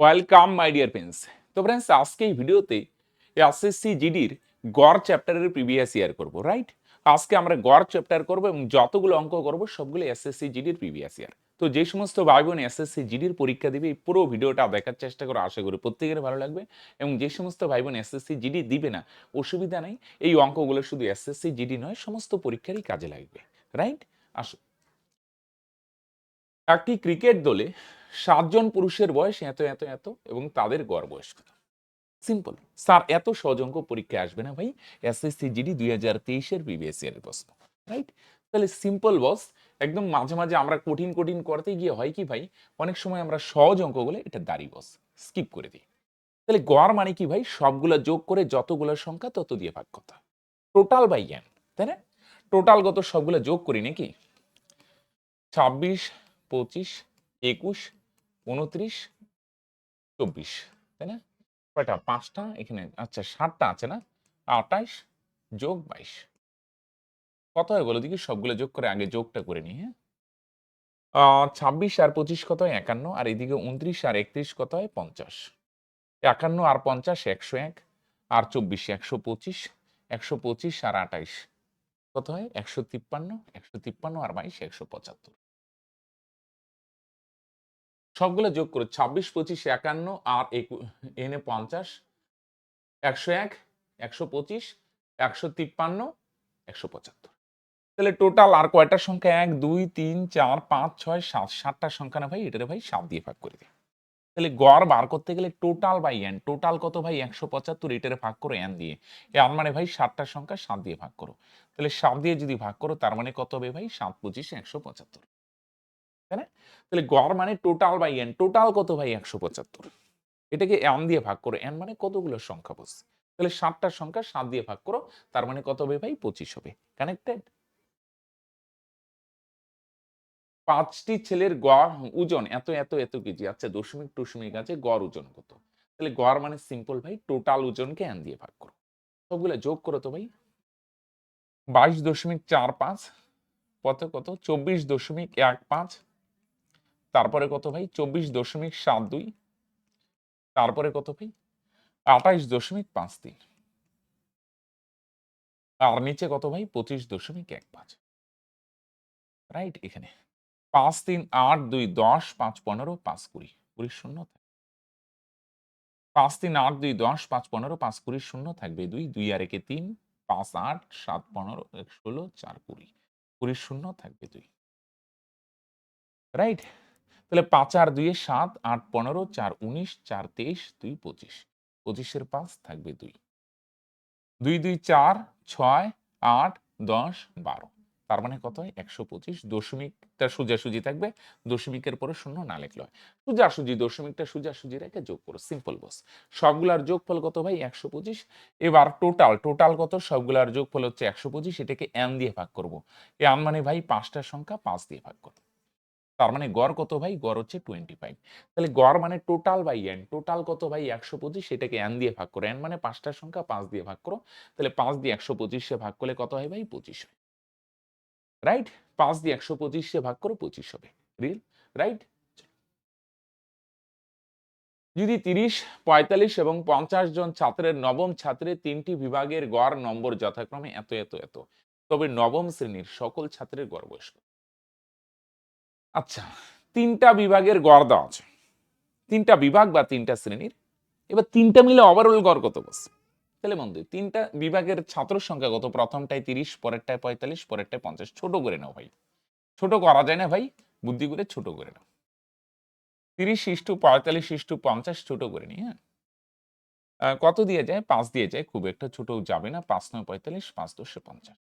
Welcome my dear friends তো friends আজকে এই ভিডিওতে এসএসসি জিডির গড় চ্যাপ্টারের প্রিভিয়াস ইয়ার করব রাইট আজকে আমরা গড় চ্যাপ্টার করব এবং যতগুলো অঙ্ক করব, সবগুলো এসএসসি জিডির প্রিভিয়াস ইয়ার তো যে সমস্ত ভাই বোন এসএসসি জিডির পরীক্ষা দিবে, এই পুরো ভিডিওটা দেখার চেষ্টা করে, আশা করি প্রত্যেকের ভালো লাগবে। এবং যে সমস্ত ভাই বোন এসএসসি জিডি দিবে না, অসুবিধা নেই, এই অঙ্কগুলো শুধু এসএসসি জিডি নয়, সমস্ত পরীক্ষারই কাজে লাগবে রাইট আসো। একটি ক্রিকেট দলে সাতজন পুরুষের বয়স এত এত এত এবং তাদের গড় বয়স কত? সিম্পল স্যার, এত সহজ অঙ্ক পরীক্ষায় আসবে না ভাই। এসএসসি জিডি দুই হাজার তেইশের প্রিভিয়াস ইয়ারের প্রশ্ন রাইট তাহলে সিম্পল বস একদম মাঝে মাঝে আমরা কঠিন কঠিন করতে গিয়ে হয় কি ভাই? অনেক সময় আমরা সহজ অঙ্কগুলো এটা দাঁড়ি বস স্কিপ করে দিই। তাহলে গড় মানে কি ভাই? সবগুলো যোগ করে যতগুলো সংখ্যা, তত দিয়ে ভাগ কথা টোটাল বাই জ্ঞান তাই না? টোটাল গত সবগুলো যোগ করি নাকি? ছাব্বিশ পঁচিশ, একুশ, উনত্রিশ, চব্বিশ, তাই না? কয়টা? পাঁচটা? এখানে আচ্ছা ষাটটা আছে না? আঠাইশ যোগ বাইশ। কত হয় বলো দেখি? সবগুলো যোগ করে আগে যোগটা করে নিই হ্যাঁ? ছাব্বিশ আর পঁচিশ কত হয়? একান্ন। আর এদিকে উনত্রিশ আর একত্রিশ কত হয়? পঞ্চাশ। একান্ন আর পঞ্চাশ একশো এক। আর চব্বিশ একশো পঁচিশ একশো পঁচিশ আর আঠাইশ কত হয়? একশো তিপ্পান্ন একশো তিপ্পান্ন আর বাইশ, একশো পঁচাত্তর। সবগুলো যোগ করো, ছাব্বিশ, পঁচিশ, একান্ন, আর এনে পঞ্চাশ, একশো এক, একশো পঁচিশ, একশো তিপ্পান্ন, একশো পঁচাত্তর। তাহলে টোটাল আর কয়টা সংখ্যা? এক, দুই, তিন, চার, পাঁচ, ছয়, সাত, সাতটা সংখ্যা না ভাই? এটারে ভাই সাত দিয়ে ভাগ করে দিই। তাহলে গড় বার করতে গেলে টোটাল বাই এন টোটাল কত ভাই? একশো পঁচাত্তর, এটারে ভাগ করো এন দিয়ে। এর মানে ভাই সাতটা সংখ্যা সাত দিয়ে ভাগ করো। তাহলে সাত দিয়ে যদি ভাগ করো, তার মানে কত হবে ভাই? সাত, পঁচিশ, একশো পঁচাত্তর। তাহলে গড় মানে টোটাল বাই এন টোটাল কত ভাই? একশো পঁচাত্তর। এটাকে এন দিয়ে ভাগ করো। এন মানে কতগুলো সংখ্যা বসছে তাহলে সাতটার সংখ্যা সাত দিয়ে ভাগ করো। তার মানে কত হবে ভাই? পঁচিশ হবে। কানেক্টেড পাঁচটি ছেলের গড় ওজন এত এত এত কেজি। আচ্ছা দশমিক টশমিক আছে, গড় ওজন কত? তাহলে গড় মানে সিম্পল ভাই টোটাল ওজনকে এন দিয়ে ভাগ করো। সবগুলো যোগ করো তো ভাই। বাইশ দশমিক চার পাঁচ কত কত? চব্বিশ দশমিক এক পাঁচ তারপরে কত ভাই? চব্বিশ দশমিক সাত দুই। তারপরে কত ভাই? আঠাইশ দশমিক পাঁচ তিন। আর নিচে কত ভাই? পঁচিশ দশমিক এক পাঁচ। রাইট এখানে। পাঁচ তিন আট দুই দশ পাঁচ পনেরো পাঁচ কুড়ি। কুড়ি শূন্য পাঁচ তিন আট দুই দশ পাঁচ পনেরো পাঁচ কুড়ি শূন্য থাকবে। দুই দুই আর একে তিন। পাঁচ আট সাত পনেরো, এক ষোলো, চার কুড়ি। কুড়ি শূন্য থাকবে দুই। রাইট? তাহলে পাঁচ আর দুইয়ে সাত, আট পনেরো, চার উনিশ, চার তেইশ, দুই পঁচিশ। পঁচিশের পাঁচ থাকবে দুই। দুই দুই, চার, ছয়, আট, দশ, বারো। তার মানে কত হয়? একশো পঁচিশ। দশমিকটা সোজাসুজি থাকবে। দশমিকের পরে শূন্য না লিখলে হয়। সোজাসুজি, দশমিকটা সোজাসুজি রেখে যোগ করো। Simple boss. সবগুলার যোগফল কত ভাই? একশো পঁচিশ। এবার টোটাল টোটাল কত? সবগুলার যোগফল হচ্ছে একশো পঁচিশ। এটাকে এন দিয়ে ভাগ করব। এন মানে ভাই পাঁচটা সংখ্যা পাঁচ দিয়ে ভাগ করব তার মানে গড় কত ভাই? গড় হচ্ছে টোয়েন্টি ফাইভ তাহলে গড় মানে টোটাল বাই এন টোটাল কত ভাই? একশো পঁচিশ। সেটাকে এন দিয়ে ভাগ করো। এন মানে পাঁচটা সংখ্যা, পাঁচ দিয়ে ভাগ করো। তাহলে পাঁচ দিয়ে একশো পঁচিশে ভাগ করলে কত হয় ভাই? পঁচিশ হয়। রাইট পাঁচ দিয়ে একশো পঁচিশে ভাগ করো, পঁচিশ হবে। রিল রাইট যদি তিরিশ, পঁয়তাল্লিশ এবং পঞ্চাশ জন ছাত্রের নবম ছাত্রের তিনটি বিভাগের গড় নম্বর যথাক্রমে এত এত এত। তবে নবম শ্রেণির সকল ছাত্রের গড় বয়স কত? আচ্ছা তিনটা বিভাগের গড় দেওয়া আছে। তিনটা বিভাগ বা তিনটা শ্রেণির। এবার তিনটা মিলে ওভারঅল গড় কত বসে? তাহলে বন্ধু, তিনটা বিভাগের ছাত্র সংখ্যা কত? প্রথমটায় তিরিশ, পরেরটায় পঁয়তাল্লিশ, পরেরটায় পঞ্চাশ। ছোট করে নাও ভাই। ছোট করা যায় না ভাই, বুদ্ধি করে ছোট করে নাও। তিরিশ ইস্টু পঁয়তাল্লিশ ইস্টু পঞ্চাশ, ছোট করে নি হ্যাঁ? কত দিয়ে যায়? পাঁচ দিয়ে যায়। খুব একটা ছোট যাবে না। পাঁচ নয় পঁয়তাল্লিশ, পাঁচ দশে পঞ্চাশ।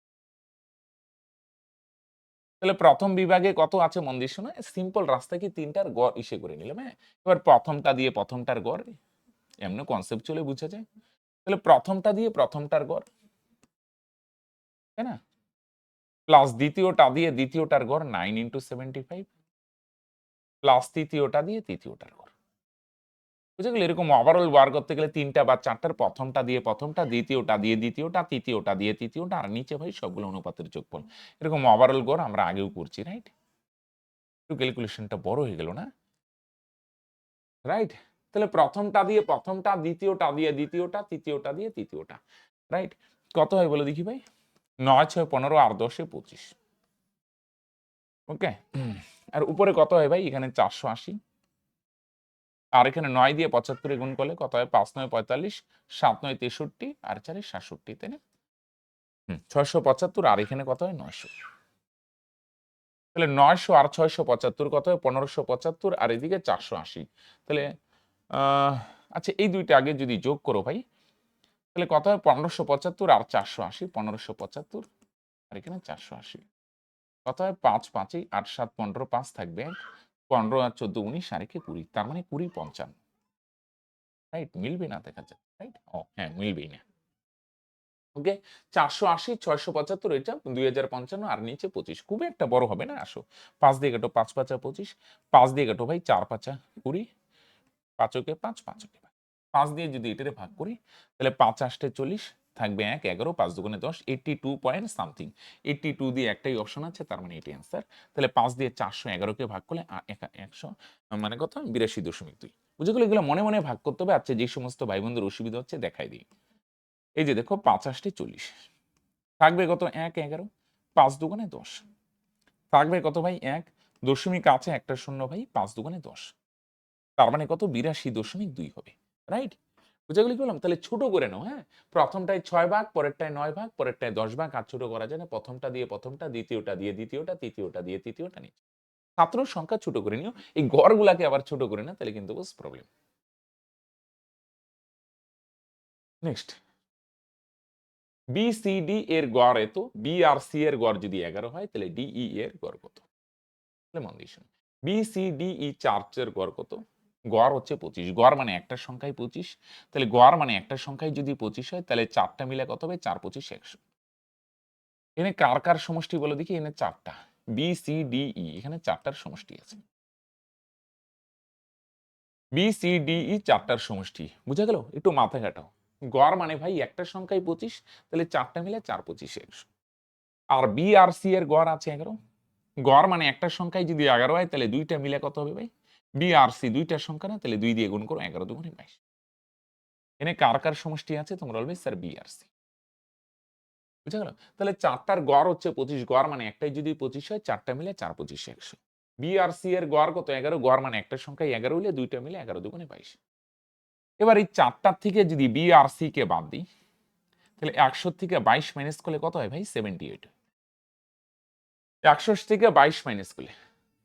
তাহলে প্রথম বিভাগে কত আছে মন দিয়ে শোনা সিম্পল রাস্তা কি তিনটার গড়? ইসে করে নিলাম হ্যাঁ? এবার প্রথমটা দিয়ে প্রথমটার গড়, এমনি কনসেপ্ট চলে বুঝা যায়। তাহলে প্রথমটা দিয়ে প্রথমটার গড়, তাই না? প্লাস দ্বিতীয়টা দিয়ে দ্বিতীয়টার গড় nine into seventy five plus তৃতীয়টা দিয়ে তৃতীয়টার গড়। বুঝে গেল এরকম ওভারঅল বার করতে গেলে তিনটা বা চারটার প্রথমটা দিয়ে প্রথমটা দ্বিতীয়টা দিয়ে দ্বিতীয়টা তৃতীয়টা দিয়ে তৃতীয়টা আর নিচে ভাই সবগুলো অনুপাতের যোগফল। এরকম ওভারঅল গড় আমরা আগেও করছি রাইট একটু ক্যালকুলেশনটা বড় হয়ে গেল না? রাইট তাহলে প্রথমটা দিয়ে প্রথমটা দ্বিতীয়টা দিয়ে দ্বিতীয়টা তৃতীয়টা দিয়ে তৃতীয়টা রাইট কত হয় বলে দেখি ভাই? নয় ছয় পনেরো আর দশে পঁচিশ। ওকে আর উপরে কত হয় ভাই? এখানে চারশো আশি। আর এখানে নয় দিয়ে পঁচাত্তরে গুণ করলে কত হয়? পাঁচ নয় পঁয়তাল্লিশ, সাত নয় তেষট্টি, আর চারে সাতষট্টি, তাই না? ছয়শো পঁচাত্তর, আর এখানে কত হয়? নয়শো। তাহলে নয়শো আর ছয়শো পঁচাত্তর কত হয়? পনেরোশো পঁচাত্তর, আর এদিকে চারশো আশি। তাহলে আচ্ছা এই দুইটা আগে যদি যোগ করো ভাই, তাহলে কত হয়? পনেরোশো পঁচাত্তর আর চারশো আশি, পনেরোশো পঁচাত্তর, আর এখানে চারশো আশি। কত হয়? পাঁচ পাঁচই, আট সাত পনেরো, পাঁচ থাকবে পনেরো আর চোদ্দ উনিশ আর একে কুড়ি, তার মানে কুড়ি পঞ্চান্ন। রাইট মিলবে না দেখা যায় রাইট ও হ্যাঁ মিলবেই না। ওকে চারশো আশি, ছয়শো পঁচাত্তর, এটা দুই হাজার পঞ্চান্ন, আর নিচে পঁচিশ। খুব একটা বড় হবে না, আসো। পাঁচ দিয়ে কাটো পাঁচ পাঁচা পঁচিশ, পাঁচ দিয়ে কাটো ভাই চার পাঁচা কুড়ি পাঁচকে পাঁচ পাঁচকে পাঁচ। দিয়ে যদি এটারে ভাগ করি, তাহলে পাঁচ আষ্টে চল্লিশ থাকবে এক এগারো, পাঁচ দুগুণে দশ eighty two point something eighty two দিয়ে একটাই অপশন আছে, তার মানে এটি অ্যান্সার তাহলে পাঁচ দিয়ে চারশো এগারোকে ভাগ করলে একশো মানে কত? বিরাশি দশমিক দুই। বুঝে গেলো এগুলো মনে মনে ভাগ করতে হবে আচ্ছা যে সমস্ত ভাই বোনদের অসুবিধা হচ্ছে দেখাই দিই। এই যে দেখো, পাঁচ আষ্টে চল্লিশ। থাকবে কত? এক, এগারো, পাঁচ দুগুণে দশ। থাকবে কত ভাই? এক। দশমিক আছে একটা শূন্য ভাই, পাঁচ দুগুণে দশ। তার মানে কত? বিরাশি দশমিক দুই হবে রাইট বুঝে গেলি বললাম? তাহলে ছোট করে নাও হ্যাঁ? প্রথমটায় ছয় ভাগ, পরেরটায় নয় ভাগ, পরেরটায় দশ ভাগ, আর ছোট করা যায় না। প্রথমটা দিয়ে প্রথমটা, দ্বিতীয়টা দিয়ে দ্বিতীয়টা, তৃতীয়টা দিয়ে তৃতীয়টা নিচে ছাত্র সংখ্যা ছোট করে নিও। এই গড়গুলাকে আবার ছোট করে না তাহলে কিন্তু boss problem next B C D এর গড় এত বি আর সি এর গড় যদি এগারো হয়, তাহলে ডিই এর গড় কত? তাহলে মন দিয়ে শোনো। বি সি ডি ই চার্চের গড় কত? গড় হচ্ছে পঁচিশ। গড় মানে একটা সংখ্যায় পঁচিশ। তাহলে গড় মানে একটা সংখ্যায় যদি পঁচিশ হয়, তাহলে চারটা মিলে কত হবে? চার পঁচিশ একশো। এনে কার কার সমষ্টি বলে দেখি? এনে চারটা। বি সি ডি ই এখানে চারটার সমষ্টি আছে। বি সি ডি ই চারটার সমষ্টি। বুঝা গেল? একটু মাথা ঘাটাও গড় মানে ভাই একটা সংখ্যায় পঁচিশ, তাহলে চারটা মিলে চার পঁচিশ একশো। আর বি আর সি এর গড় আছে এগারো। গড় মানে একটা সংখ্যায় যদি এগারো হয়, তাহলে দুইটা মিলে কত হবে ভাই? বি আর সি দুইটা সংখ্যা না, তাহলে দুই দিয়ে গুণ করো, এগারো দুগুণে বাইশ। এনে কার কার সমষ্টি আছে? তোমরা বলবে স্যার বি আর সি বুঝা গেল? তাহলে চারটার গড় হচ্ছে পঁচিশ। গড় মানে একটাই যদি পঁচিশ হয়, চারটা মিলে চার পঁচিশ একশো। বি আর সি এর গড় কত? এগারো। গড় মানে একটা সংখ্যায় এগারো হলে দুইটা মিলে এগারো দুগুণে বাইশ। এবার এই চারটার থেকে যদি বি আর সি কে বাদ দিই, তাহলে একশো থেকে বাইশ মাইনাস করলে কত হয় ভাই? সেভেন্টি এইট একশো থেকে বাইশ মাইনাস করলে।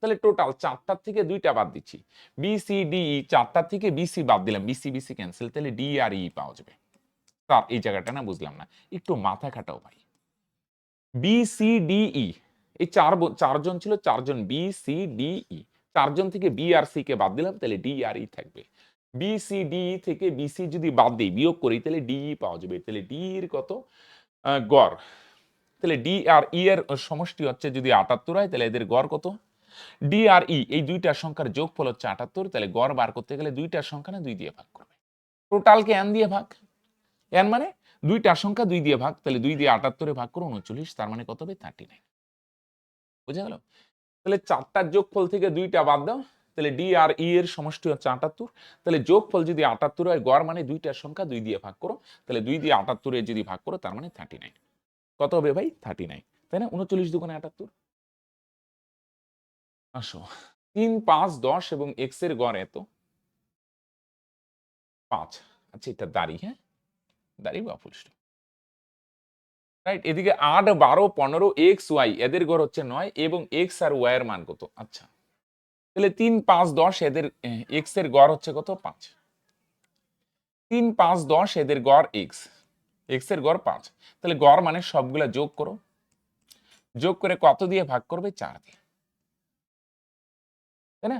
তাহলে টোটাল চারটার থেকে দুইটা বাদ দিচ্ছি। বি সি ডি ই চারটার থেকে বিসি বাদ দিলাম। বিসি বিসি ক্যান্সেল তাহলে ডি আর ই পাওয়া যাবে। তার এই জায়গাটা না বুঝলাম না। একটু মাথা খাটাও ভাই। বি সি ডি ই এই চার চারজন ছিল চারজন বি সি ডি ই চারজন থেকে বি আর সি কে বাদ দিলাম তাহলে ডি আর ই থাকবে। বি সি ডি থেকে বিসি যদি বাদ দিই বিয়োগ করি তাহলে ডিই পাওয়া যাবে। তাহলে ডি এর কত? আহ, গড়। তাহলে ডি আর ই এর সমষ্টি হচ্ছে যদি আটাত্তর হয় তাহলে এদের গড় কত? ডি আর ই এই দুইটা সংখ্যার যোগফল হচ্ছে আটাত্তর, তাহলে গড় বার করতে গেলে দুইটা সংখ্যা না দুই দিয়ে ভাগ করবে। টোটালকে এন দিয়ে ভাগ এন মানে দুইটা সংখ্যা দুই দিয়ে ভাগ, তাহলে দুই দিয়ে আটাত্তরে ভাগ করো, উনচল্লিশ, তার মানে কত হবে? থার্টি নাইন বুঝা গেল? তাহলে চারটার যোগফল থেকে দুইটা বাদ দাও, তাহলে ডি আর ই এর সমষ্টি হচ্ছে আটাত্তর, তাহলে যোগফল যদি আটাত্তর হয়, গড় মানে দুইটার সংখ্যা দুই দিয়ে ভাগ করো, তাহলে দুই দিয়ে আটাত্তরে যদি ভাগ করো, তার মানে থার্টি নাইন কত হবে ভাই? থার্টি নাইন তাই না? উনচল্লিশ দুগুণে আটাত্তর। আসো। তিন, পাঁচ, দশ এবং এক্সের গড় এত? পাঁচ। আচ্ছা এটা দাঁড়ি হ্যাঁ? দাঁড়ি বা ফুল রাইট এদিকে আট, বারো, পনেরো এক্স ওয়াই এদের গড় হচ্ছে নয় এবং এক্স আর ওয়াই এর মান কত? আচ্ছা। তাহলে তিন, পাঁচ, দশ এদের এক্সের গড় হচ্ছে কত? পাঁচ। তিন, পাঁচ, দশ এদের গড় এক্স এক্সের গড় পাঁচ। তাহলে গড় মানে সবগুলা যোগ করো। যোগ করে কত দিয়ে ভাগ করবে? চার দিয়ে। তাই না?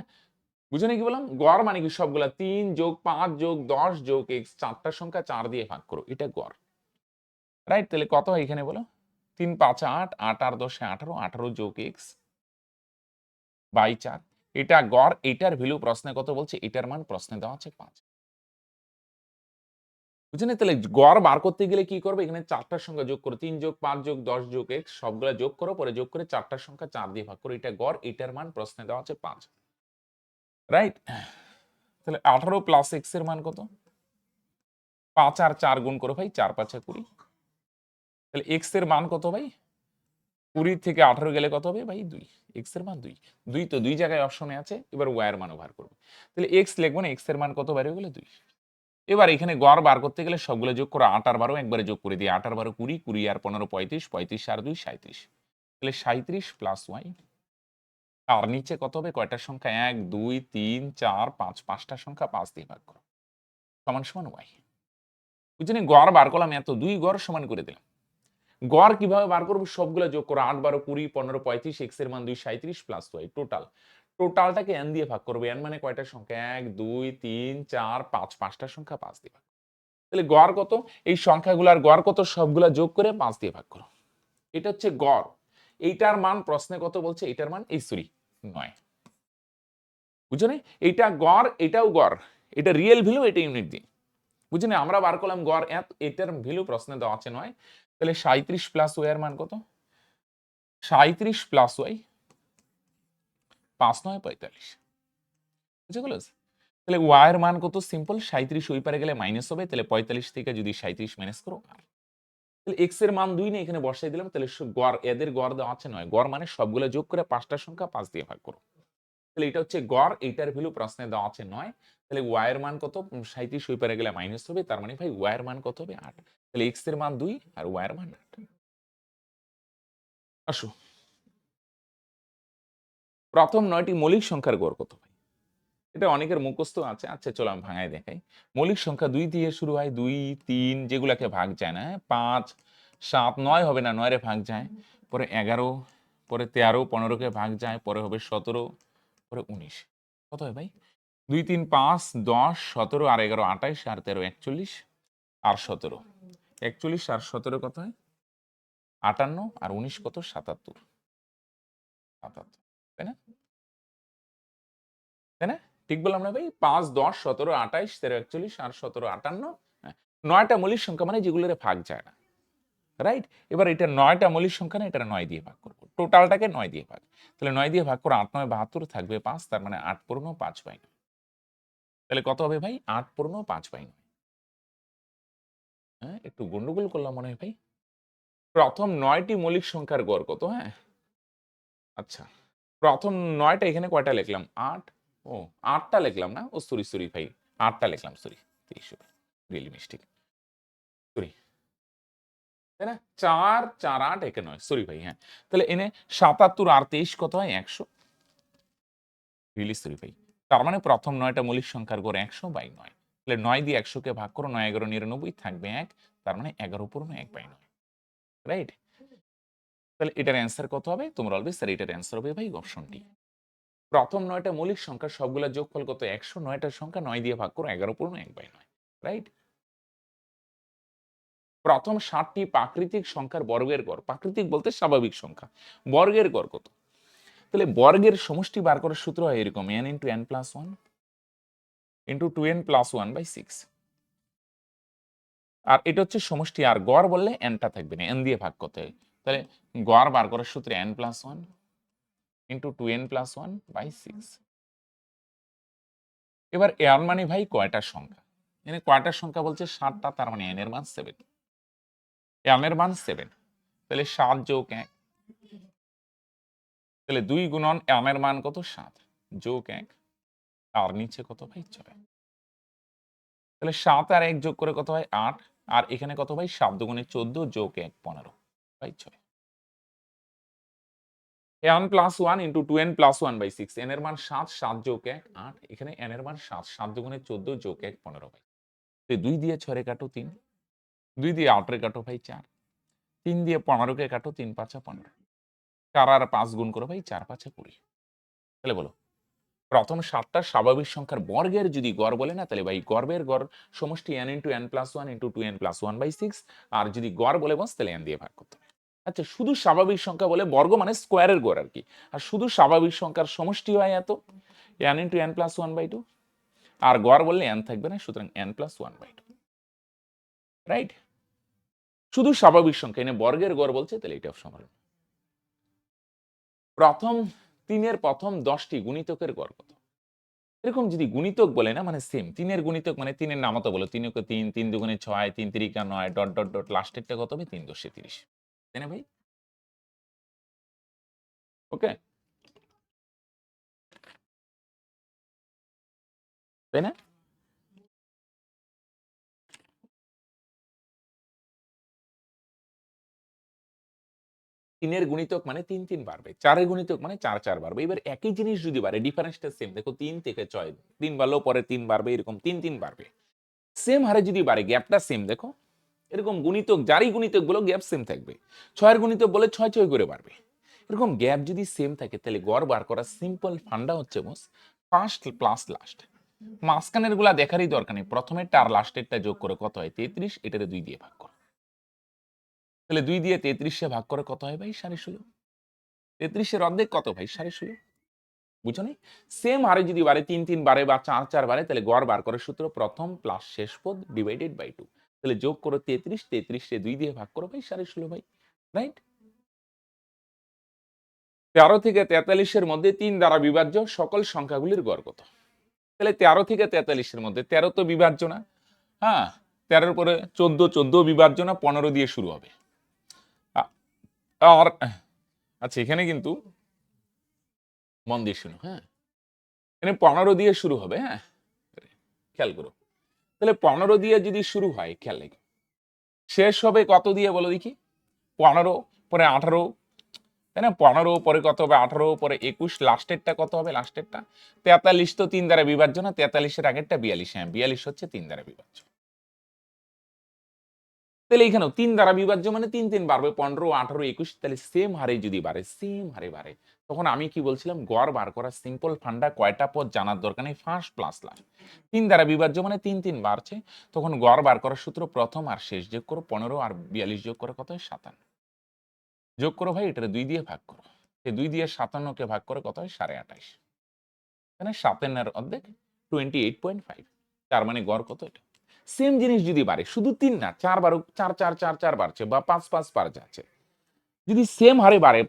বুঝে কি বললাম? গড় মানে কি সবগুলা? তিন যোগ পাঁচ যোগ দশ যোগ এক্স চারটা সংখ্যা চার দিয়ে ভাগ করো, এটা গড়। রাইট তাহলে কত হয় এখানে বলো? তিন পাঁচ আট আট আর দশে আঠারো আঠারো যোগ এক্স বাই চার। এটা গড়, এটার ভ্যালু প্রশ্নে কত বলছে? এটার মান প্রশ্নে দেওয়া আছে পাঁচ। বুঝছেন তাহলে গড় বার করতে গেলে কি করবে? এখানে চারটার সংখ্যা যোগ করো, তিন যোগ পাঁচ যোগ দশ যোগ এক্স, সবগুলা যোগ করো, পরে যোগ করে চারটার সংখ্যা চার দিয়ে ভাগ করো, এটা গড়, এটার মান প্রশ্নে দেওয়া আছে পাঁচ। রাইট তাহলে আঠারো প্লাস এক্সের মান কত? পাঁচ আর চার গুণ করো ভাই চার পাঁচে কুড়ি। তাহলে এক্সের মান কত ভাই? কুড়ি থেকে আঠারো গেলে কত হবে ভাই? দুই। এক্সের মান দুই। দুই তো দুই জায়গায় অপশনে আছে এবার ওয়াই এর মানও বার করব। তাহলে এক্স লিখব না এক্সের মান কত বার হয়ে গেলে? দুই। এবার এখানে গড় বার করতে গেলে সবগুলো যোগ করে আট আর বারো একবারে যোগ করে দিই আট আর বারো কুড়ি কুড়ি আর পনেরো পঁয়ত্রিশ পঁয়ত্রিশ আর দুই সাঁত্রিশ তাহলে সাঁত্রিশ প্লাস ওয়াই আর নিচে কত হবে? কয়টার সংখ্যা? এক, দুই, তিন, চার, পাঁচ। পাঁচটা সংখ্যা পাঁচ দিয়ে ভাগ করো। সমান সমান ওয়াই বুঝছেন গড় বার করলাম এত, দুই গড় সমান করে দিলাম। গড় কীভাবে বার করব? সবগুলো যোগ করো, আট, বারো, কুড়ি, পনেরো, পঁয়ত্রিশ এক্সের মান দুই সাঁত্রিশ প্লাস ওয়াই টোটাল টোটালটাকে এন দিয়ে ভাগ করব। এন মানে কয়টা সংখ্যা? এক, দুই, তিন, চার, পাঁচ। পাঁচটা সংখ্যা পাঁচ দিয়ে ভাগ তাহলে গড় কত? এই সংখ্যাগুলার গড় কত? সবগুলা যোগ করে পাঁচ দিয়ে ভাগ করো। এটা হচ্ছে গড়। এইটার মান প্রশ্নে কত বলছে? এটার মান এই সরি নয়। বুঝছ না? এইটা গড়, এটাও গড়। এটা রিয়েল ভ্যালু এটা ইউনিট দিয়ে। বুঝছ না? আমরা বার করলাম গড় এত, এটার ভ্যালু প্রশ্নে দেওয়া আছে নয়। তাহলে সাঁত্রিশ প্লাস ওয়াই এর মান কত? সাঁত্রিশ প্লাস ওয়াই পাঁচ নয় পঁয়তাল্লিশ। বুঝে গেল তাহলে ওয়াই এর মান কত? সিম্পল সাঁত্রিশ ওই পারে গেলে মাইনাস হবে। তাহলে পঁয়তাল্লিশ থেকে যদি সাঁত্রিশ মাইনাস করো, আর তাহলে এক্সের মান দুই নেই এখানে বসাই দিলাম, তাহলে গড়, এদের গড় দেওয়া আছে নয়। গড় মানে সবগুলো যোগ করে পাঁচটা সংখ্যা পাঁচ দিয়ে ভাগ করো। তাহলে এটা হচ্ছে গড়, এইটার ভ্যালু প্রশ্নে দেওয়া আছে নয়। তাহলে ওয়াই এর মান কত? সাঁত্রিশ ওই পারে গেলে মাইনাস হবে, তার মানে ভাই ওয়াই এর মান কত হবে? আট। তাহলে এক্সের মান দুই আর ওয়াই এর মান আট। আসো। প্রথম নয়টি মৌলিক সংখ্যার গড় কত? এটা অনেকের মুখস্থ আছে। আচ্ছা চলো আমি ভাঙায় দেখাই। মৌলিক সংখ্যা দুই দিয়ে শুরু হয়, দুই, তিন, যেগুলাকে ভাগ যায় না হ্যাঁ? পাঁচ, সাত, নয় হবে না, নয়রে ভাগ যায়। পরে এগারো, পরে তেরো, পনেরোকে ভাগ যায়, পরে হবে সতেরো, পরে উনিশ। কত হয় ভাই? দুই, তিন, পাঁচ, দশ, সতেরো, আর এগারো আঠাইশ আর তেরো, একচল্লিশ, আর সতেরো। একচল্লিশ আর সতেরো কত হয়? আটান্ন, আর উনিশ কত? সাতাত্তর। সাতাত্তর। তাই না? তাই না? ঠিক বললাম না ভাই? পাঁচ দশ সতেরো আঠাইশ তেরো একচল্লিশ আর সতেরো আটান্ন হ্যাঁ, নয়টা মৌলিক সংখ্যা মানে যেগুলোর ভাগ যায় না রাইট এবার এটা নয়টা মৌলিক সংখ্যা না এটা নয় দিয়ে ভাগ করব। টোটালটাকে নয় দিয়ে ভাগ। তাহলে নয় দিয়ে ভাগ করে আট নয় বাহাত্তর থাকবে পাঁচ তার মানে আট পূর্ণ পাঁচ বাই নয়। তাহলে কত হবে ভাই? আট পূর্ণ পাঁচ বাই নয়। হ্যাঁ একটু গন্ডগোল করলাম মনে হয় ভাই। প্রথম নয়টি মৌলিক সংখ্যার গড় কত? হ্যাঁ আচ্ছা প্রথম নয়টা এখানে কয়টা লিখলাম? আট ও, আটটা লিখলাম না? ও সরি সরি ভাই, আটটা লিখলাম সরি রিয়েলি মিস্টেক সরি তাই না? চার চার, আট, একে নয় সরি ভাই হ্যাঁ। তাহলে এনে সাতাত্তর আর তেইশ কত হয়? একশো। রিয়েলি সরি ভাই। তার মানে প্রথম নয়টা মৌলিক সংখ্যার গড় একশো বাই নয়। তাহলে নয় দিয়ে একশোকে ভাগ করো, নয়, এগারো, নিরানব্বই থাকবে এক, তার মানে এগারো পূর্ণ এক বাই নয়। রাইট তাহলে এটার অ্যান্সার কত হবে? তোমরা বলবে স্যার এটার অ্যান্সার হবে ভাই অপশন ডি প্রথম নয়টা মৌলিক সংখ্যা সবগুলা যোগফল কত? একশো নয়টা সংখ্যা নয় দিয়ে ভাগ করো, এগারো পূর্ণ এক বাই নয় রাইট প্রথম ষাটটি প্রাকৃতিক সংখ্যার বর্গের গড়, প্রাকৃতিক বলতে স্বাভাবিক সংখ্যা, বর্গের গড় কত? তাহলে বর্গের সমষ্টি বার করার সূত্র হয় এরকম N into N plus one into two N plus one by six আর এটা হচ্ছে সমষ্টি, আর গড় বললে এনটা থাকবে না এন দিয়ে ভাগ করতে হয়। তাহলে গড় বার করার সূত্রে N plus one two N plus one by six এবার এর মানে ভাই কয়টা সংখ্যা? এখানে কয়টা সংখ্যা বলছে সাতটা, তার মানে এন এর মান সেভেন এন এর মান সেভেন তাহলে সাত যোগ এক। তাহলে দুই গুণন এন এর মান কত? সাত। যোগ এক। আর নিচে কত ভাই? ছয়। তাহলে সাত আর এক যোগ করে কত হয়? আট। আর এখানে কত ভাই? সাত দুগুণে চোদ্দ যোগ এক, পনেরো। বাই ছয়। N plus one into two N plus one by six N এর মান সাত সাত যোগ এক, আট, এখানে এন এর মান সাত সাত দুগুণে চোদ্দ যোগ এক, পনেরো তো দুই দিয়ে ছরে কাটো তিন, দুই দিয়ে আটরে কাটো ভাই চার, তিন দিয়ে পনেরোকে কাটো তিন পাঁচা পনেরো। চার আর পাঁচ গুণ করো ভাই চার পাঁচা কুড়ি। তাহলে বলো, প্রথম সাতটা স্বাভাবিক সংখ্যার বর্গের যদি গড় বলে না, তাহলে ভাই গর্বের গড় সমষ্টি N into N plus one into two N plus one by six আর যদি গড় বলে বস, তাহলে এন দিয়ে ভাগ করতে আচ্ছা শুধু স্বাভাবিক সংখ্যা বলে বর্গ মানে স্কোয়ারের গড় আর কি। আর শুধু স্বাভাবিক সংখ্যার সমষ্টি হয় এত। N into N plus one by two আর গড় বললে এন থাকবে না, সুতরাং N plus one by two right শুধু স্বাভাবিক সংখ্যা, এনে বর্গের গড় বলছে, তাহলে এটা হবে প্রথম তিনের প্রথম দশটি গুণিতকের গড় কত? এরকম যদি গুণিতক বলে না মানে সেম তিনের গুণিতক মানে তিনের নামতো বলো। তিনকে তিন তিন দুগুণে ছয়, তিন তিরিকা নয়, ডট ডট ডট লাস্টেরটা কত হবে? তিন দশে তিরিশ। তাই না ভাই? ওকে। তাই না? তিনের গুণিতক মানে তিন তিন বাড়বে। চারের গুণিতক মানে চার চার বাড়বে। এবার একই জিনিস যদি বাড়ে ডিফারেন্সটা সেম দেখো তিন থেকে ছয়, তিন বাড়লেও পরে তিন বাড়বে, এরকম তিন তিন বাড়বে। সেম হারে যদি বাড়ে গ্যাপটা সেম দেখো এরকম গুণিতক, যারই গুণিতক বলো গ্যাপ সেম থাকবে। ছয়ের গুণিতক বলে ছয় ছয় করে বাড়বে। এরকম গ্যাপ যদি সেম থাকে, তাহলে গড় বার করা সিম্পল ফান্ডা হচ্ছে মোস ফার্স্ট প্লাস লাস্ট মাঝখানেরগুলা দেখারই দরকার নেই। প্রথমে টার লাস্টেরটা যোগ করে কত হয়? তেত্রিশ এটারে দুই দিয়ে ভাগ করো। তাহলে দুই দিয়ে তেত্রিশে ভাগ করে কত হয় ভাই? সাড়ে ষোলো। তেত্রিশের অর্ধেক কত ভাই? সাড়ে ষোলো। বুঝছ নি? সেম হারে যদি বাড়ে, তিন তিন বারে বা চার চার বারে তাহলে গড় বার করার সূত্র প্রথম প্লাস শেষ পদ ডিভাইডেড বাই টু তাহলে যোগ করো তেত্রিশ, তেত্রিশে দুই দিয়ে ভাগ করো ভাই, সাড়ে ষোলো ভাই রাইট তেরো থেকে তেতাল্লিশের মধ্যে তিন দ্বারা বিভাজ্য, সকল সংখ্যাগুলির গড় কত তাহলে তেরো থেকে তেতাল্লিশের মধ্যে, তেরো তো বিভাজ্য না হ্যাঁ? তেরোর পরে চোদ্দ চোদ্দ বিভাজ্য না, পনেরো দিয়ে শুরু হবে। আর আচ্ছা এখানে কিন্তু মন দিয়ে শুনো হ্যাঁ? এখানে পনেরো দিয়ে শুরু হবে হ্যাঁ? খেয়াল করো। তাহলে পনেরো দিয়ে যদি শুরু হয় রেখো। শেষ হবে কত দিয়ে বলো দেখি? পনেরো পরে আঠারো, তাই না? পনেরো পরে কত হবে? আঠারো পরে একুশ লাস্টেরটা কত হবে? লাস্টেরটা তেতাল্লিশ তো তিন দ্বারা বিভাজ্য না, তেতাল্লিশের আগেরটা বিয়াল্লিশ হ্যাঁ বিয়াল্লিশ হচ্ছে তিন দ্বারা বিভাজ্য। তাহলে এখানেও তিন দ্বারা বিভাজ্য মানে তিন তিন বাড়বে। পনেরো, আঠারো, একুশ, তাহলে সেম হারে যদি বাড়ে সেম হারে বাড়ে। তখন আমি কি বলছিলাম? গড় বার করা সিম্পল ফান্ডা, কয়টা পদ জানার দরকার নেই ফার্স্ট প্লাস লাস্ট তিন দ্বারা বিভাজ্য মানে তিন তিন বাড়ছে। তখন গড় বার করার সূত্র প্রথম আর শেষ যোগ করো, পনেরো আর বিয়াল্লিশ যোগ করে, কত? হয় সাতান্ন। যোগ করো ভাই এটা দুই দিয়ে ভাগ করো। এই দুই দিয়ে সাতান্নকে ভাগ করে কত হয়? সাড়ে আঠাশ। মানে সাতান্নের অর্ধেক টোয়েন্টি এইট পয়েন্ট ফাইভ তার মানে গড় কত এটা? সেম জিনিস যদি বাড়ে, শুধু তিন না, চার বারো, চার চার চার চার বাড়ছে বা পাঁচ পাঁচ বার যাচ্ছে। যদি সেম হারে বাড়ে,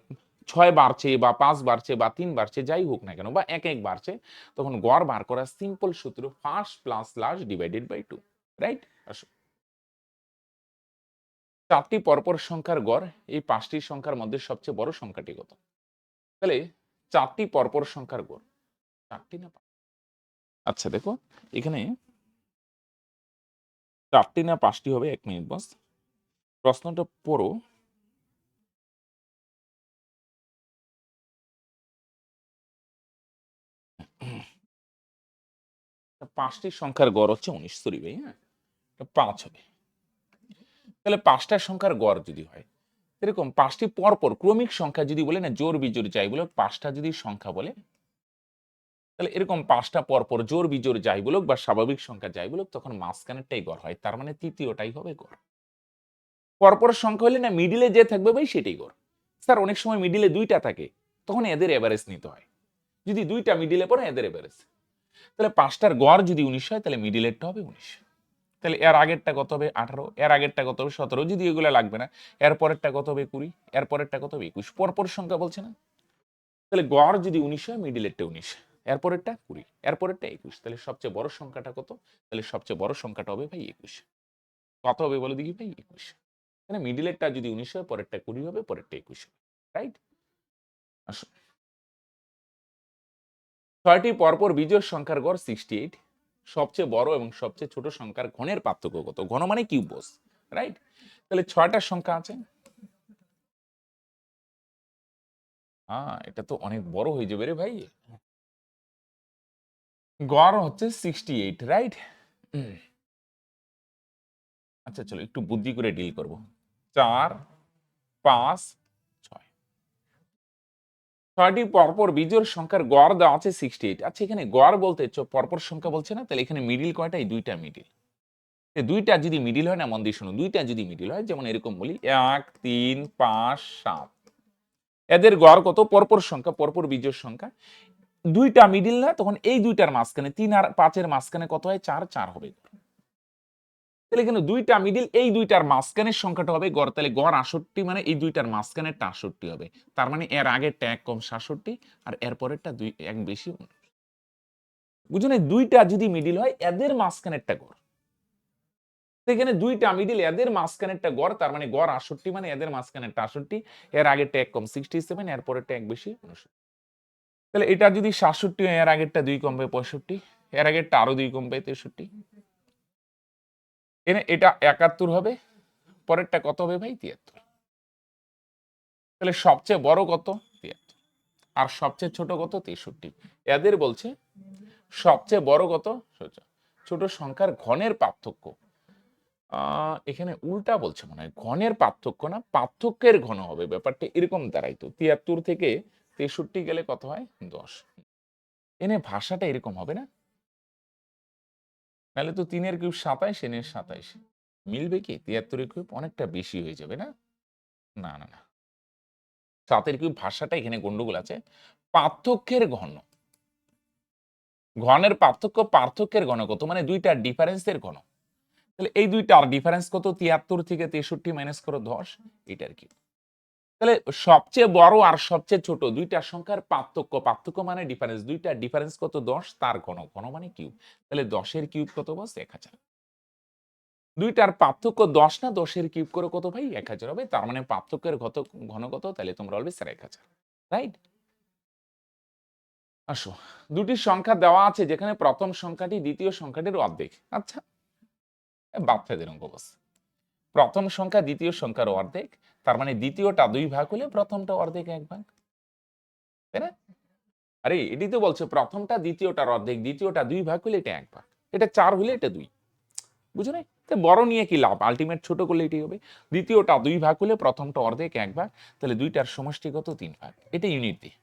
ছয় বাড়ছে বা পাঁচ বাড়ছে বা তিন বাড়ছে, যাই হোক না কেন, বা এক এক বাড়ছে, তখন গড় বার করা সিম্পল সূত্র first plus last divided by two right আসো। চারটি পরপর সংখ্যার গড়, এই পাঁচটি সংখ্যার মধ্যে সবচেয়ে বড় সংখ্যাটি কত? তাহলে চারটি পরপর সংখ্যার গড়, চারটি না আচ্ছা দেখো, এখানে চারটি না পাঁচটি হবে, এক মিনিট বস। প্রশ্নটা পড়ো। পাঁচটি সংখ্যার গড় হচ্ছে উনিশ সরি ভাই হ্যাঁ? পাঁচ হবে। তাহলে পাঁচটা সংখ্যার গড় যদি হয়, এরকম পাঁচটি পরপর ক্রমিক সংখ্যা যদি বলে না জোর বিজোর যাই বলে, পাঁচটা যদি সংখ্যা বলে তাহলে এরকম পাঁচটা পরপর জোর বিজোর যাই বলুক বা স্বাভাবিক সংখ্যা যাই বলুক, তখন মাঝখানেরটাই গড় হয়। তার মানে তৃতীয়টাই হবে গড়। পরপর সংখ্যা হলে না মিডিলে যে থাকবে ভাই সেটাই গড়। স্যার, অনেক সময় মিডিলে দুইটা থাকে, তখন এদের এভারেজ নিতে হয়। যদি দুইটা মিডিলে পড়ে, এদের এভারেজ তাহলে পাঁচটার গড় যদি উনিশ হয়, তাহলে মিডিলেরটা হবে উনিশ। তাহলে এর আগেরটা কত হবে? আঠারো। এর আগেরটা কত হবে? সতেরো। যদি এগুলো লাগবে না, এর পরেরটা কত হবে? কুড়ি। এর পরেরটা কত হবে? একুশ। পরপর সংখ্যা বলছে না। তাহলে গড় যদি উনিশ হয় মিডিলেরটা উনিশ। এর পরেরটা কুড়ি, এরপরেরটা একুশ। তাহলে সবচেয়ে বড় সংখ্যাটা কত? তাহলে সবচেয়ে বড় সংখ্যাটা হবে ভাই একুশ। কত হবে বলে দেখি ভাই? একুশ। মানে মিডিলেরটা যদি উনিশ হয়, পরেরটা কুড়ি হবে, পরেরটা একুশ হবে রাইট আসো ছয়টি পরপর বিজোড় সংখ্যার গড় সিক্সটি এইট সবচেয়ে বড় এবং সবচেয়ে ছোট সংখ্যার ঘনের পার্থক্য কত? ঘন মানে কিউব বোস রাইট তাহলে ছয়টা সংখ্যা আছে। হ্যাঁ এটা তো অনেক বড় হয়ে যাবে রে ভাই। গড় হচ্ছে সিক্সটি এইট রাইট আচ্ছা চলো একটু বুদ্ধি করে ডিল করব। চার পাঁচ ছয়। ছয়টি পরপর বিজোড় সংখ্যার গড় দেওয়া আছে সিক্সটি এইট আচ্ছা এখানে গড় বলতে পরপর সংখ্যা বলছে না? তাহলে এখানে মিডিল কয়টা? এই দুইটা মিডিল দুইটা যদি মিডিল হয় না মন দিয়ে শুনো দুইটা যদি মিডিল হয় যেমন এরকম বলি এক তিন পাঁচ সাত। এদের গড় কত? পরপর সংখ্যা পরপর বিজোড় সংখ্যা। দুইটা মিডিল না, তখন এই দুইটার মাঝখানে, তিন আর পাঁচের মাঝখানে কত হয়? চার চার হবে। তাহলে এখানে দুইটা মিডিল এই দুইটার মাঝখানের সংখ্যাটা হবে গড়। তাহলে গড় আষট্টি মানে এই দুইটার মাঝখানেরটা আষট্টি হবে। তার মানে এর আগেরটা এক কম সাতষট্টি আর এর পরেরটা দুই, এক বেশি বুঝুন দুইটা যদি মিডিল হয়, এদের মাঝখানেরটা গড়। সেখানে দুইটা মিডিল এদের মাঝখানেরটা গড়, তার মানে গড় আটষট্টি মানে এদের মাঝখানেরটা আটষট্টি এর আগেরটা এক কম সিক্সটি সেভেন এর পরেরটা এক বেশি উনষট্টি তাহলে এটা যদি সাতষট্টি এর আগেরটা দুই কমবে পঁয়ষট্টি, এর আগেরটা আরও দুই কমবে তেষট্টি। এনে এটা একাত্তর হবে, পরেরটা কত হবে ভাই? তিয়াত্তর। তাহলে সবচেয়ে বড় কত? তিয়াত্তর। আর সবচেয়ে ছোট কত? তেষট্টি। এদের বলছে, সবচেয়ে বড় কত? ছোট সংখ্যার ঘনের পার্থক্য। এখানে উল্টা বলছে মনে হয়, ঘনের পার্থক্য না, পার্থক্যের ঘন হবে, ব্যাপারটা এরকম দাঁড়াই তো তিয়াত্তর থেকে তেষট্টি গেলে কত হয়? দশ। এনে ভাষাটা এরকম হবে না? নাহলে তো তিনের কিউব সাতাইশ এনের সাতাইশ। মিলবে কি? তিয়াত্তরের কিউব অনেকটা বেশি হয়ে যাবে না? না না না। সাতের কিউব ভাষাটা এখানে গন্ডগোল আছে। পার্থক্যের ঘন। ঘনের পার্থক্য পার্থক্যের ঘন কত? মানে দুইটা ডিফারেন্সের ঘন। তাহলে এই দুইটার ডিফারেন্স কত? তিয়াত্তর থেকে তেষট্টি মাইনাস করো দশ এটার কি তাহলে সবচেয়ে বড় আর সবচেয়ে ছোট দুইটা সংখ্যার পার্থক্য পার্থক্য মানে ডিফারেন্স দুইটা ডিফারেন্স কত? দশ, তার ঘন ঘন মানে কিউব তাহলে দশের কিউব কত বস? এক হাজার। দুইটার পার্থক্য দশ না দশের কিউব করে কত ভাই? এক হাজার হবে। তার মানে পার্থক্যের ঘত, ঘন কত? তাহলে তোমরা বলবে স্যার এক হাজার রাইট আসো। দুটি সংখ্যা দেওয়া আছে যেখানে প্রথম সংখ্যাটি দ্বিতীয় সংখ্যাটির অর্ধেক। আচ্ছা। বাচ্চাদের অঙ্ক বস। প্রথম সংখ্যা, দ্বিতীয় সংখ্যার অর্ধেক। তার মানে দ্বিতীয়টা দুই ভাগ হলে প্রথমটা অর্ধেক এক ভাগ। তাই না? আরে এটি তো বলছে, প্রথমটা, দ্বিতীয়টার অর্ধেক, দ্বিতীয়টা দুই ভাগ হলে এটা এক ভাগ। এটা চার হলে এটা দুই। বুঝো না তো বড় নিয়ে কি লাভ? আলটিমেট ছোট করলে এটি হবে। দ্বিতীয়টা দুই ভাগ হলে প্রথমটা অর্ধেক এক ভাগ, তাহলে দুইটার সমষ্টিগত তিন ভাগ। এটা ইউনিট দিয়ে।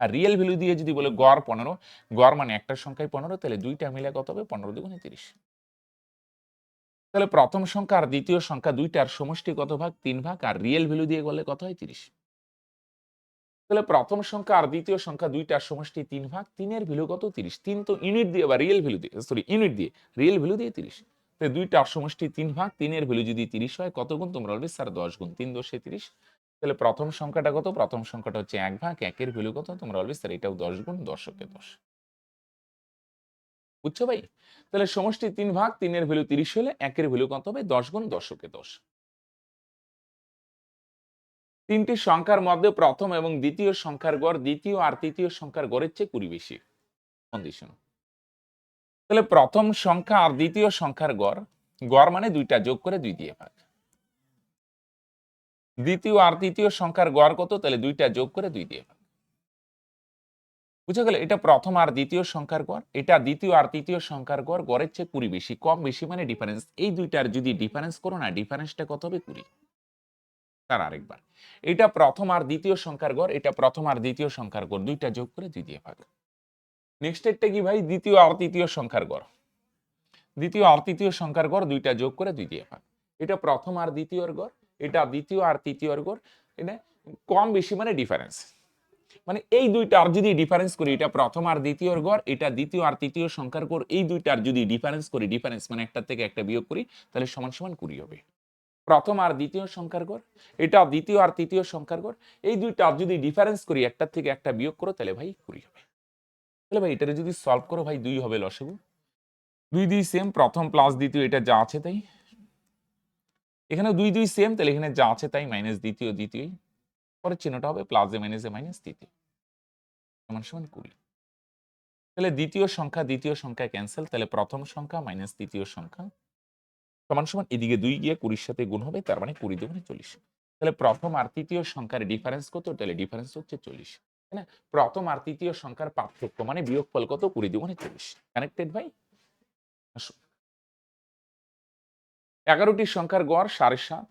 আর রিয়েল ভ্যালু দিয়ে যদি বলে গড় পনেরো, গড় মানে একটা সংখ্যায় পনেরো, তাহলে দুইটা মিলে কত হবে? পনেরো দুগুণে তিরিশ। তাহলে প্রথম সংখ্যা আর দ্বিতীয় সংখ্যা দুইটার সমষ্টি কত ভাগ তিন ভাগ আর রিয়েল ভ্যালু দিয়ে গেলে কত হয় তিরিশ? তাহলে প্রথম সংখ্যা আর দ্বিতীয় সংখ্যা দুইটার সমষ্টি তিন ভাগ, তিনের ভ্যালু কত তিরিশ? তিন তো ইউনিট দিয়ে বা রিয়েল ভ্যালু দিয়ে সরি ইউনিট দিয়ে রিয়েল ভ্যালু দিয়ে তিরিশ। তাহলে দুইটার সমষ্টি তিন ভাগ, তিনের ভ্যালু যদি তিরিশ হয়, কত গুণ? তোমরা বলবে স্যার দশ গুণ, তিন দশে তিরিশ। তাহলে প্রথম সংখ্যাটা কত? প্রথম সংখ্যাটা হচ্ছে এক ভাগ, একের ভ্যালু কত? তোমরা বলবে স্যার এটাও দশ গুণ, দশকে দশ। বুঝছ ভাই? তাহলে সমষ্টি তিন ভাগ, তিনের ভ্যালু তিরিশ হলে একের ভ্যালু কত হবে? দশ গুণ দশকে দশ। তিনটি সংখ্যার মধ্যে প্রথম এবং দ্বিতীয় সংখ্যার গড় দ্বিতীয় আর তৃতীয় সংখ্যার গড়ের চেয়ে কুড়ি বেশি। কন্ডিশন তাহলে প্রথম সংখ্যা আর দ্বিতীয় সংখ্যার গড় গড় মানে দুইটা যোগ করে দুই দিয়ে ভাগ। দ্বিতীয় আর তৃতীয় সংখ্যার গড় কত? তাহলে দুইটা যোগ করে দুই দিয়ে ভাগ। বুঝে গেল? এটা প্রথম আর দ্বিতীয় সংখ্যার গড়, এটা দ্বিতীয় আর তৃতীয় সংখ্যার গড়, গড়ের চেয়ে কুড়ি বেশি, কম বেশি মানে ডিফারেন্স এই দুইটার যদি ডিফারেন্স করো না ডিফারেন্সটা কত হবে? কুড়ি। তার আরেকবার। এটা প্রথম আর দ্বিতীয় সংখ্যার গড়, এটা প্রথম আর দ্বিতীয় সংখ্যার গড়, দুইটা যোগ করে দুই দিয়ে ভাগ। নেক্সট এরটা কি ভাই? দ্বিতীয় আর তৃতীয় সংখ্যার গড়। দ্বিতীয় আর তৃতীয় সংখ্যার গড়, দুইটা যোগ করে দুই দিয়ে ভাগ। এটা প্রথম আর দ্বিতীয়র গড়, এটা দ্বিতীয় আর তৃতীয়র গড়, এটা কম বেশি মানে ডিফারেন্স মানে এই দুইটার যদি ডিফারেন্স করি, এটা প্রথম আর দ্বিতীয়র গড়, এটা দ্বিতীয় আর তৃতীয় সংখ্যার গড়, এই দুইটার যদি ডিফারেন্স করি ডিফারেন্স মানে একটা থেকে একটা বিয়োগ করি, তাহলে সমান সমান কুড়ি হবে। প্রথম আর দ্বিতীয় সংখ্যার গড়, এটা দ্বিতীয় আর তৃতীয় সংখ্যার গড়, এই দুইটার যদি ডিফারেন্স করি একটা থেকে একটা বিয়োগ করো, তাহলে ভাই কুড়ি হবে। তাহলে ভাই এটারে যদি সলভ করো, ভাই দুই হবে লসগু দুই দুই সেম প্রথম প্লাস দ্বিতীয়, এটা যা আছে তাই। এখানে দুই দুই সেম তাহলে এখানে যা আছে তাই মাইনাস দ্বিতীয় দ্বিতীয় পরের চিহ্নটা হবে plus A minus A minus তৃতীয়। সমান সমান কুড়ি। তাহলে দ্বিতীয় সংখ্যা দ্বিতীয় সংখ্যা ক্যান্সেল তাহলে প্রথম সংখ্যা মাইনাস দ্বিতীয় সংখ্যা সমান সমান এদিকে দুই গিয়ে কুড়ির সাথে গুণ হবে, তার মানে কুড়ি দুগুণে চল্লিশ। তাহলে প্রথম আর তৃতীয় সংখ্যার ডিফারেন্স কত? তাহলে ডিফারেন্স হচ্ছে চল্লিশ। তাই না? প্রথম আর তৃতীয় সংখ্যার পার্থক্য মানে বিয়োগফল কত? কুড়ি দুগুণে চল্লিশ। কানেক্টেড ভাই এগারোটি সংখ্যার গড় সাড়ে সাত।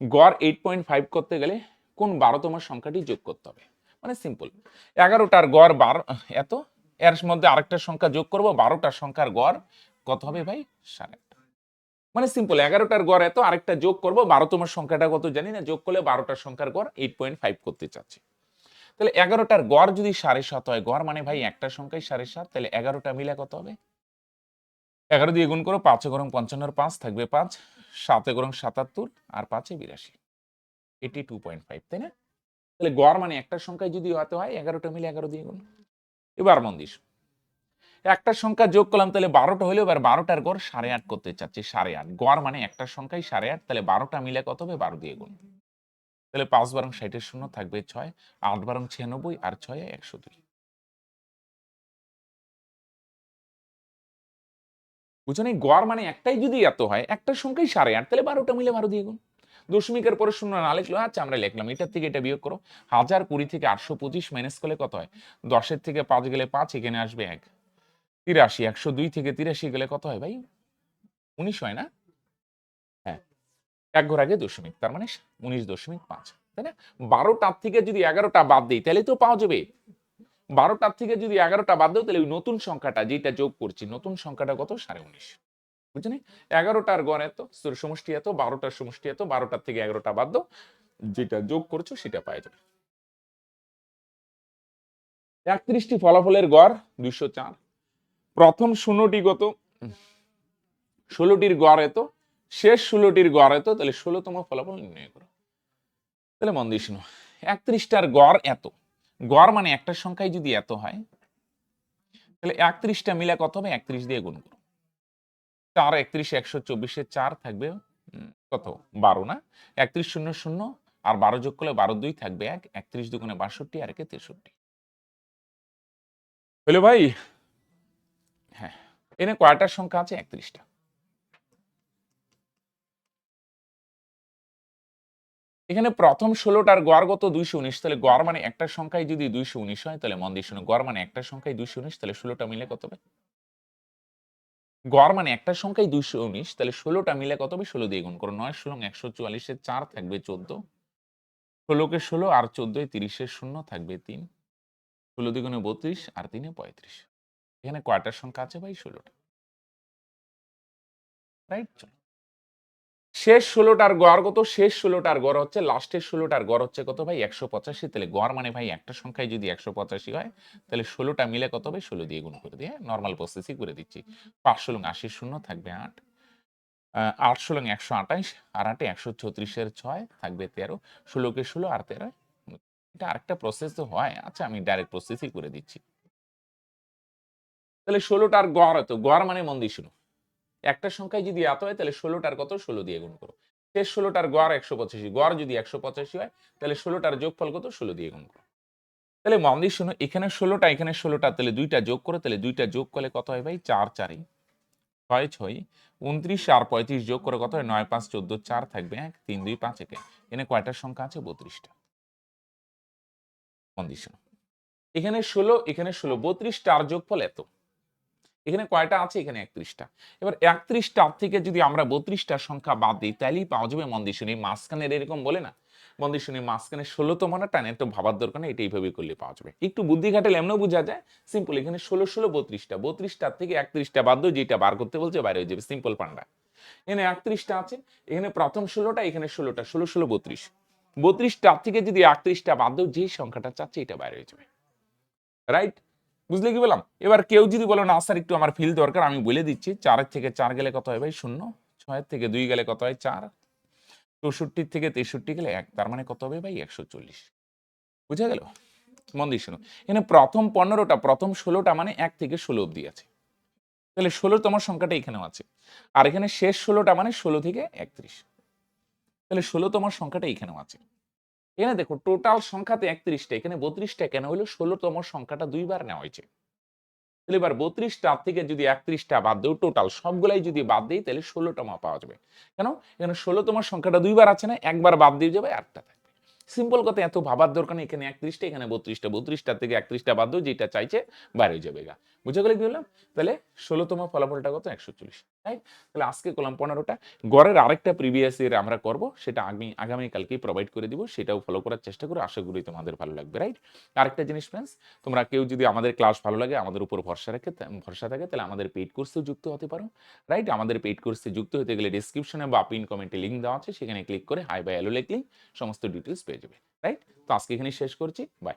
গড় এইট পয়েন্ট ফাইভ করতে গেলে কোন বারোতম সংখ্যাটি যোগ করতে হবে? মানে সিম্পল এগারোটার গড় বারো, এত? এর মধ্যে আরেকটা সংখ্যা যোগ করব বারোটার সংখ্যার গড় কত হবে ভাই? সাড়ে মানে সিম্পল এগারোটার গড় এত, আরেকটা যোগ করব, বারোতম সংখ্যাটা কত জানি না, যোগ করলে বারোটার সংখ্যার গড় এইট পয়েন্ট ফাইভ করতে চাচ্ছি। তাহলে এগারোটার গড় যদি সাড়ে সাত হয়, গড় মানে ভাই একটা সংখ্যায় সাড়ে সাত, তাহলে এগারোটা মিলে কত হবে? এগারো দিয়ে গুণ করো, পাঁচে গরম পঞ্চান্নর পাঁচ, থাকবে পাঁচ, সাতে গরম সাতাত্তর, আর পাঁচে বিরাশি। এটি টু পয়েন্ট ফাইভ তাই না? তাহলে গড় মানে একটা সংখ্যায় যদি হতে হয়, এগারোটা মিলে এগারো দিয়ে গুণ। এবার মন দিস একটা সংখ্যা যোগ করলাম, তাহলে বারোটা হলেও এবার বারোটার গড় সাড়ে আট করতে চাচ্ছি, সাড়ে আট। গড় মানে একটা সংখ্যাই সাড়ে আট, তাহলে বারোটা মিলে কত হবে? বারো দিয়ে গুণ। তাহলে পাঁচ বারং ষাটের শূন্য থাকবে ছয়, আট বারং ছিয়ানব্বই আর ছয় একশো দুই। বুঝছ গড় মানে একটাই যদি এত হয় একটা সংখ্যাই সাড়ে আট, তাহলে বারোটা মিলে বারো দিয়ে গুণ। দশমিকের পরে শূন্য না লিখলো আচ্ছা আমরা লিখলাম। এটার থেকে এটা বিয়োগ করো। হাজার কুড়ি থেকে আটশো পঁচিশ মাইনাস করলে কত হয়? দশের থেকে পাঁচ গেলে পাঁচ, এখানে আসবে এক। তিরাশি, একশো দুই থেকে তিরাশি গেলে কত হয় ভাই? উনিশ হয় না? হ্যাঁ। এক ঘর আগে দশমিক, তার মানে উনিশ দশমিক পাঁচ, তাই না? বারোটার থেকে যদি এগারোটা বাদ দিই, তাহলে তো পাওয়া যাবে। বারোটার থেকে যদি এগারোটা বাদ দাও, তাহলে ওই নতুন সংখ্যাটা যেটা যোগ করছি, নতুন সংখ্যাটা কত? সাড়ে উনিশ। বুঝলি এগারোটার গড় এত সমষ্টি এত, বারোটার সমষ্টি এত, বারোটার থেকে এগারোটা বাদ দাও, যেটা যোগ করছ সেটা পাওয়া যাবে। একত্রিশটি ফলাফলের গড় দুইশো চার। প্রথম শূন্যটি কত? ষোলোটির গড় এত, শেষ ষোলোটির গড় এত, তাহলে ষোলোতম ফলাফল নির্ণয় করো। তাহলে মন দিস একত্রিশটার গড় এত, গড় মানে একটা সংখ্যায় যদি এত হয়, তাহলে একত্রিশটা মিলে কত হবে? একত্রিশ দিয়ে গুণ করো। চার, একত্রিশ, একশো চব্বিশে চার থাকবে কত? বারো, না? একত্রিশ, শূন্য শূন্য, আর বারো যোগ করলে বারো দুই থাকবে, এক, একত্রিশ দুগুণে বাষট্টি, আর একে তেষট্টি। হলো ভাই? হ্যাঁ এনে কয়টার সংখ্যা আছে একত্রিশটা। এখানে প্রথম ষোলোটার গড় কত? দুইশো উনিশ। তাহলে গড় মানে একটা সংখ্যায় যদি দুইশো উনিশ হয়, তাহলে মন দিয়ে শোনো, গড় মানে একটা সংখ্যায় দুইশো উনিশ, তাহলে ষোলোটা মিলে কত হবে গড় মানে একটা সংখ্যায় দুইশো উনিশ, তাহলে ষোলোটা মিলে কত হবে? ষোলো দিয়ে গুণ করো, নয় ষোলো একশো চুয়াল্লিশের চার থাকবে চোদ্দ। ষোলোকে ষোলো আর চোদ্দোয় তিরিশের শূন্য থাকবে তিন। ষোলো দ্বিগুণে বত্রিশ আর তিনে পঁয়ত্রিশ। এখানে কয়টার সংখ্যা আছে ভাই? ষোলোটা। রাইট চলো। শেষ ষোলোটার গড় কত? শেষ ষোলোটার গড় হচ্ছে, লাস্টের ষোলোটার গড় হচ্ছে কত ভাই? একশো পঁচাশি। তাহলে গড় মানে ভাই একটা সংখ্যায় যদি একশো পঁচাশি হয়, তাহলে ষোলোটা মিলে কত হবে ষোলো দিয়ে গুণ করে দিয়ে নর্মাল প্রসেসই করে দিচ্ছি। পাঁচশো লং আশি শূন্য থাকবে আট আটশো লং একশো আঠাইশ আর আটে একশো ছত্রিশের ছয় থাকবে তেরো, ষোলোকে ষোলো, আর তেরো। এটা আরেকটা প্রসেস তো হয়। আচ্ছা আমি ডাইরেক্ট প্রসেসই করে দিচ্ছি। তাহলে ষোলোটার গড় এত গড় মানে মন্দির শুনো। একটা সংখ্যায় যদি এত হয়, তাহলে ষোলোটার কত? ষোলো দিয়ে গুণ করো। শেষ ষোলোটার গড় একশো পঁচাশি, গড় যদি একশো পঁচাশি হয়, তাহলে ষোলোটার যোগফল কত? ষোলো দিয়ে গুণ করো। তাহলে মন দিয়ে শুনো, এখানে ষোলোটা এখানে ষোলোটা, তাহলে দুইটা যোগ করো, তাহলে দুইটা যোগ করলে কত হয় ভাই? চার, চারই। ছয় ছয়। উনত্রিশ আর পঁয়ত্রিশ যোগ করে কত হয়? নয়, পাঁচ, চোদ্দ, চার থাকবে, এক, তিন, দুই, পাঁচ, একে। এখানে কয়টার সংখ্যা আছে? বত্রিশটা। মন দিয়ে শোনো। এখানে ষোলো এখানে ষোলো বত্রিশটা বত্রিশটার যোগফল এত। এখানে কয়টা আছে? এখানে একত্রিশটা। এবার একত্রিশটা থেকে যদি আমরা বত্রিশটা সংখ্যা বাদ দিই তাহলেই পাওয়া যাবে মন্দিশুনি মাঝখানের, এরকম বলে না? মন্দিশুনি মাঝখানে ষোলোতম মানে টান একটু ভাবার দরকার নেই এটা এইভাবে করলে পাওয়া যাবে। একটু বুদ্ধি এমনও বোঝা যায় সিম্পল এখানে ষোলো ষোলো, বত্রিশটা। বত্রিশটার থেকে একত্রিশটা বাদ দিও, যেটা বার করতে বলছে, বাইরে হয়ে যাবে সিম্পল পান্ডা। এখানে একত্রিশটা আছে, এখানে প্রথম ষোলোটা, এখানে ষোলোটা, ষোলো ষোলো, বত্রিশ। বত্রিশটার থেকে যদি একত্রিশটা বাদ দিও যে সংখ্যাটা চাচ্ছে, এটা বাইরে হয়ে যাবে। রাইট বুঝলে কি বললাম? এবার কেউ যদি বলো, না স্যার, একটু আমার ফিল দরকার, আমি বলে দিচ্ছি। চারের থেকে চার গেলে কত হয় ভাই? শূন্য। ছয়ের থেকে দুই গেলে কত হয়? চার। চৌষট্টির থেকে তেষট্টি গেলে এক। তার মানে কত হবে ভাই? একশো চল্লিশ। বুঝা গেল? মন দিয়ে এখানে প্রথম পনেরোটা, প্রথম ষোলোটা মানে এক থেকে ষোলো অব্দি আছে। তাহলে ষোলোতম সংখ্যাটা এখানেও আছে। আর এখানে শেষ ষোলোটা মানে ষোলো থেকে একত্রিশ। তাহলে ষোলোতম সংখ্যাটা এখানেও আছে। এখানে দেখো টোটাল সংখ্যাতে একত্রিশটা, এখানে বত্রিশটা কেন হলো ষোলোতম সংখ্যাটা দুইবার নেওয়া হয়েছে। তাহলে এবার বত্রিশটা থেকে যদি একত্রিশটা বাদ দেও টোটাল সবগুলাই যদি বাদ দিই, তাহলে ষোলোতম পাওয়া যাবে। কেন? এখানে ষোলোতম সংখ্যাটা দুইবার আছে না, একবার বাদ দিয়ে যাবে, আটটা থাকবে। সিম্পল কথা, এত ভাবার দরকার নেই, এখানে একত্রিশটা, এখানে বত্রিশটা বত্রিশটা থেকে একত্রিশটা বাদ দিও, যেটা চাইছে, বাইরে যাবে গা। বুঝে গেলে কি বললাম তাহলে ষোলোতম ফলাফলটা কত? একশো চল্লিশ। রাইট তাহলে আজকে করলাম পনেরোটা। গড়ের আরেকটা প্রিভিয়াস ইয়ার আমরা করব, সেটা আমি আগামীকালকেই প্রোভাইড করে দিব, সেটাও ফলো করার চেষ্টা করো, আশা করি তোমাদের ভালো লাগবে রাইট আরেকটা জিনিস ফ্রেন্ডস তোমরা কেউ যদি আমাদের ক্লাস ভালো লাগে, আমাদের উপর ভরসা রাখে ভরসা থাকে, তাহলে আমাদের পেইড কোর্সেও যুক্ত হতে পারো রাইট আমাদের পেইড কোর্সে যুক্ত হতে গেলে ডিসক্রিপশনে বা পিন কমেন্টে লিঙ্ক দেওয়া আছে, সেখানে ক্লিক করে হাই বাই অ্যালো লিখলেই সমস্ত ডিটেলস পেয়ে যাবে রাইট তো আজকে এখানে শেষ করছি বাই